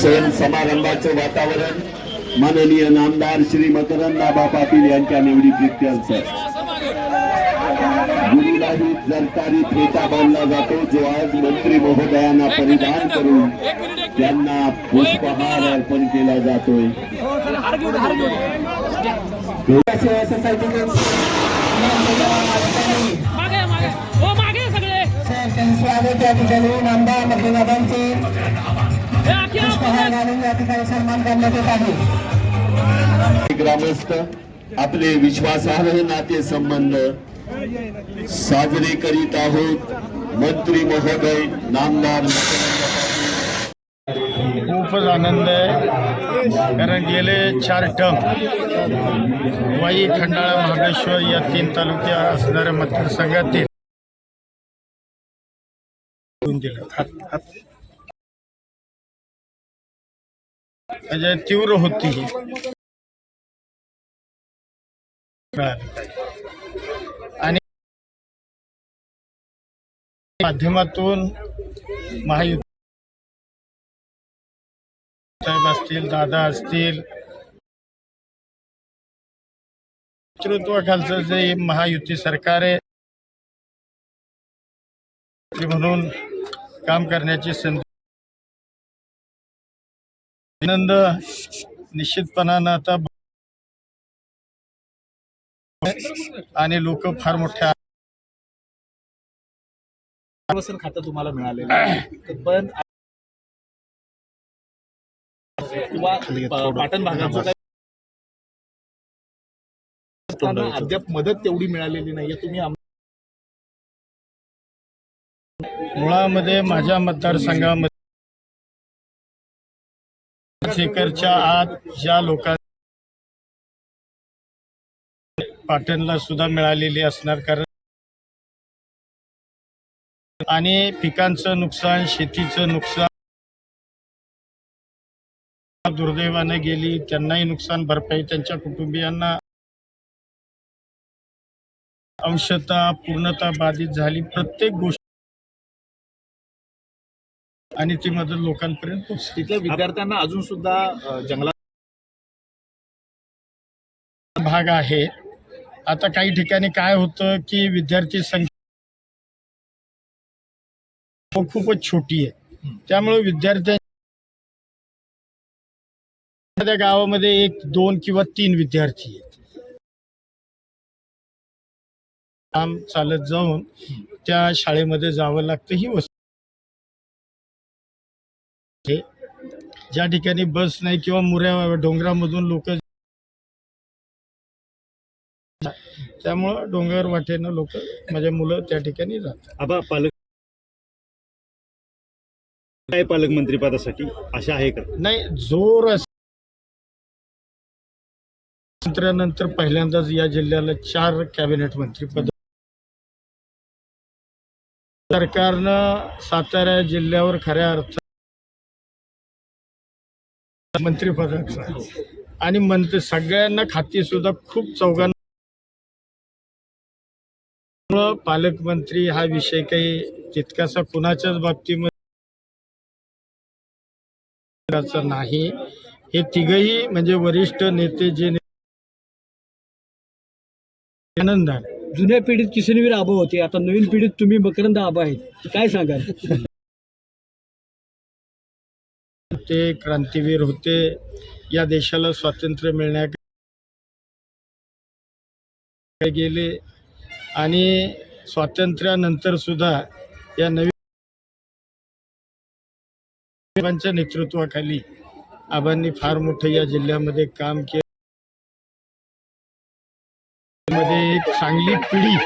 सण समारंभाचं वातावरण. माननीय नामदार श्री मकरंदाबा पाटील यांच्या निवडी प्रित्यर्थ गुरुलाही सरकारी फेटा बांधला जातो जो आज मंत्री महोदयांना परिधान करून त्यांना पुष्पहार अर्पण केला जातोय. हो स्वागत या ठिकाणी नामदार आखी पुष्पहार घालून या ठिकाणी सन्मान करण्यात येत आहे ग्रामस्थ आपले विश्वासार्ह नाते संबंध साजरे करीत आहोत. मंत्री महोदय नामदार खूपच आनंद आहे कारण गेले चार टम वाई खंडाळा महाबळेश्वर या तीन तालुक्या असणाऱ्या मतदारसंघातील म्हणजे तीव्र होती ही. आणि माध्यमातून महायुती साहेब असतील दादा असतील नेतृत्वाखालचं जे महायुती सरकार आहे म्हणून काम करण्याची संधी आनंद निश्चितपणानं आता आणि लोक फार मोठ्या खातं तुम्हाला मिळालेलं पण किंवा पाटण भागाचं अद्याप मदत तेवढी मिळालेली नाहीये. तुम्ही मुळामध्ये माझ्या मतदारसंघामध्ये पाच आत ज्या लोकांना पाटणला सुद्धा मिळालेली असणार कारण आणि पिकांचं नुकसान शेतीचं नुकसान दुर्दैवाने गेली त्यांनाही नुकसान भरपाई त्यांच्या कुटुंबियांना अंशता पूर्णता बाधित झाली. प्रत्येक गोष्ट आणि ती मदत लोकांपर्यंत पोहोचली. तिथल्या विद्यार्थ्यांना अजून सुद्धा जंगलात भाग आहे. आता काही ठिकाणी काय होतं की विद्यार्थी संख्या खूपच छोटी आहे. त्यामुळे विद्यार्थ्या एखाद्या गावामध्ये एक दोन किंवा तीन विद्यार्थी आहेत. काम चालत जाऊन त्या शाळेमध्ये जावं लागतं ही वस्तू. ज्या ठिकाणी बस नाही किंवा मुऱ्या डोंगरामधून लोक त्यामुळं डोंगर वाटेनं लोक माझ्या मुलं त्या ठिकाणी जातात. आबा पालक काय पालकमंत्री पदासाठी? आशा आहे का? नाही जोर अस- स्वातंत्र्यानंतर पहिल्यांदाच या जिल्ह्याला चार कॅबिनेट मंत्री पद सरकारनं सातारा जिल्ह्यावर खऱ्या अर्थ मंत्रिपदाचा. आणि मंत्री सगळ्यांना खाती सुद्धा खूप चौघांना पालकमंत्री हा विषय काही तितकासा कुणाच्याच बाबतीमध्ये नाही. हे तिघही म्हणजे वरिष्ठ नेते जे ने- आनंद जुन्या पिढीत किशनवीर आबा होते. आता नवीन पिढीत तुम्ही मकरंद आबा आहेत. काय सांगाल? ते क्रांतीवीर होते या देशाला स्वातंत्र्य मिळण्या गेले आणि स्वातंत्र्यानंतर सुद्धा या नवीन नेतृत्वाखाली आबांनी फार मोठं या जिल्ह्यामध्ये काम केलं. मध्ये एक चांगली पिढी